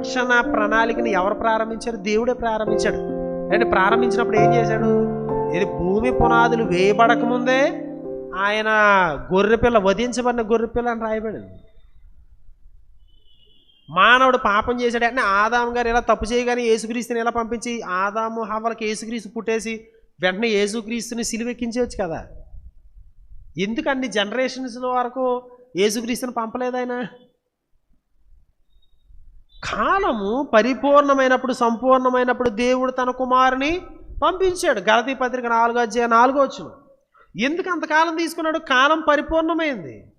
రక్షణ ప్రణాళికని ఎవరు ప్రారంభించారు? దేవుడే ప్రారంభించాడు. అంటే ప్రారంభించినప్పుడు ఏం చేశాడు? ఇది భూమి పునాదులు వేయబడకముందే ఆయన గొర్రెపిల్ల వధించబడిన గొర్రెపిల్ల అని రాయబడింది. మానవుడు పాపం చేశాడు. అంటే ఆదాము గారు ఇలా తప్పు చేయగానే యేసుక్రీస్తుని ఎలా పంపించి? ఆదాము హవ్వలకి యేసుక్రీస్తు పుట్టేసి వెంటనే యేసుక్రీస్తుని సిలువెక్కించవచ్చు కదా. ఎందుకు అన్ని జనరేషన్స్ వరకు యేసుక్రీస్తుని పంపలేదు ఆయన? కాలము పరిపూర్ణమైనప్పుడు సంపూర్ణమైనప్పుడు దేవుడు తన కుమారుని పంపించాడు. గలతీ పత్రిక నాలుగో అధ్యాయ నాలుగో వచ్చిన. ఎందుకు అంతకాలం తీసుకున్నాడు? కాలం పరిపూర్ణమైంది.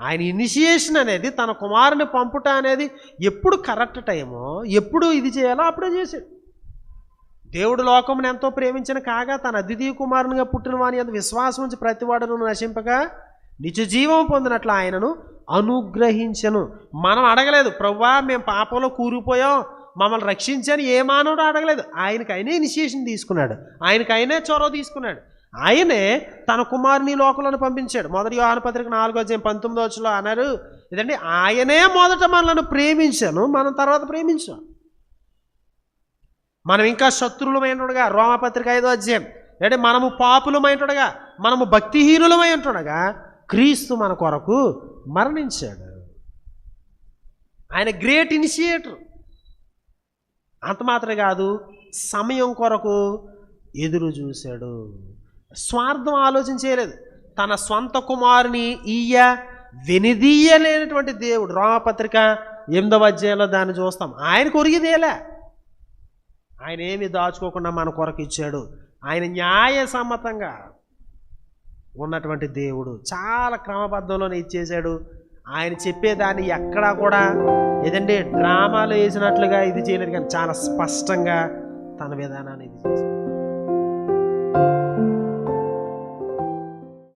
ఆయన ఇనిషియేషన్ అనేది తన కుమారుని పంపుట అనేది ఎప్పుడు కరెక్ట్ టైమో ఎప్పుడు ఇది చేయాలో అప్పుడే చేశాడు. దేవుడు లోకమును ఎంతో ప్రేమించిన కాగా తన అద్వితీయ కుమారునిగా పుట్టిన వాని అంత విశ్వాసం ఉంచి ప్రతివాడును నశింపగా నిజ జీవం పొందినట్లు ఆయనను అనుగ్రహించను. మనం అడగలేదు ప్రవ్వా మేము పాపంలో కూరుకుపోయాం మమ్మల్ని రక్షించని ఏ మానవుడు అడగలేదు? ఆయనకి ఆయనే ఇనిషియేషన్ తీసుకున్నాడు ఆయనకి ఆయనే చొరవ తీసుకున్నాడు. ఆయనే తన కుమారుని లోకంలో పంపించాడు. మొదటి యోహాన పత్రిక నాలుగో అధ్యాయం పంతొమ్మిదో వచ్చులో అన్నారు ఇదండి ఆయనే మొదట మనల్ని ప్రేమించాను మనం తర్వాత ప్రేమించాం. మనం ఇంకా శత్రులమైనడుగా రోమపత్రిక ఐదో అధ్యాయం అంటే మనము పాపులమైనట్టుగా మనము భక్తిహీనులమై ఉంటుండగా క్రీస్తు మన కొరకు మరణించాడు. ఆయన గ్రేట్ ఇనిషియేటర్. అంతమాత్రమే కాదు సమయం కొరకు ఎదురు చూశాడు. స్వార్థం ఆలోచన చేయలేదు. తన సొంత కుమారుని ఈయ వెనిదీయలేనటువంటి దేవుడు. రోమపత్రిక ఎనిమిదవ అధ్యాయంలో దాన్ని చూస్తాం. ఆయన కొరిగిదేలే ఆయన ఏమి దాచుకోకుండా మన కొరకు ఇచ్చాడు. ఆయన న్యాయసమ్మతంగా ఉన్నటువంటి దేవుడు. చాలా క్రమబద్ధంలోనే ఇచ్చేశాడు. ఆయన చెప్పేదాన్ని ఎక్కడా కూడా ఏదంటే డ్రామాలు వేసినట్లుగా ఇది చేయలేదు కానీ చాలా స్పష్టంగా తన విధానాన్ని ఇది చేశాడు.